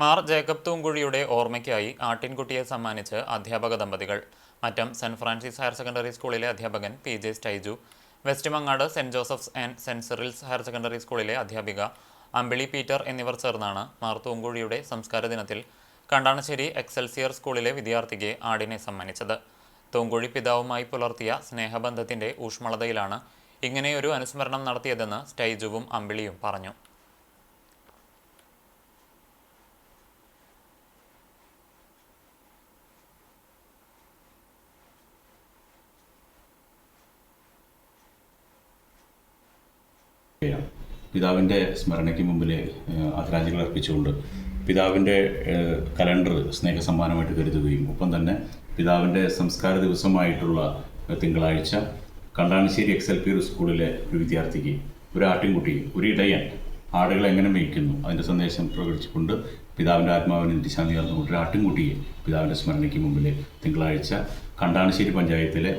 Mar Jacob തൂങ്കുഴിയുടെ ഓർമ്മയ്ക്കായി ആട്ടിൻകുട്ടിയെ സമ്മാനിച്ച് അധ്യാപക ദമ്പതികൾ. Mattom saint Francis higher secondary സ്കൂളിലെ അധ്യാപകൻ P J Styju. West Mangad saint Joseph's and saint Cyril's higher secondary സ്കൂളിലെ അധ്യാപിക അമ്പിളി പീറ്റർ എന്നിവർ ചേർന്നാണ് മാർ തൂങ്കുഴിയുടെ സംസ്കാര ദിനത്തിൽ കണ്ടാണശ്ശേരി എക്സൽസിയർ സ്കൂളിലെ വിദ്യാർത്ഥിക്ക് ആടിനെ സമ്മാനിച്ചത്. തൂങ്കുഴി പിതാവുമായി പുലർത്തിയ സ്നേഹബന്ധത്തിന്റെ ഊഷ്മളതയിലാണ് ഇങ്ങനെയൊരു അനുസ്മരണം നടത്തിയതെന്ന് സ്റ്റൈജുവും അമ്പിളിയും പറഞ്ഞു. പിതാവിന്റെ സ്മരണയ്ക്ക് മുമ്പിൽ ആദരാഞ്ജലികൾ അർപ്പിച്ചുകൊണ്ട് പിതാവിന്റെ കലണ്ടർ സ്നേഹസമ്മാനമായിട്ട് കരുതുകയും ഒപ്പം തന്നെ പിതാവിന്റെ സംസ്കാര ദിവസമായിട്ടുള്ള തിങ്കളാഴ്ച കണ്ടാണശ്ശേരി എക്സ് എൽ പി ഒരു സ്കൂളിലെ ഒരു വിദ്യാർത്ഥിക്ക് ഒരു ആട്ടിൻകുട്ടി ഒരു ഇടയൻ ആടുകൾ എങ്ങനെ മേയ്ക്കുന്നു അതിന്റെ സന്ദേശം പ്രകടിച്ചുകൊണ്ട് പിതാവിന്റെ ആത്മാവിന് നിശാന്തി നൽകുന്ന ഒരു ആട്ടിൻകുട്ടിയെ പിതാവിന്റെ സ്മരണയ്ക്ക് മുമ്പിൽ തിങ്കളാഴ്ച കണ്ടാണശ്ശേരി പഞ്ചായത്തിലെ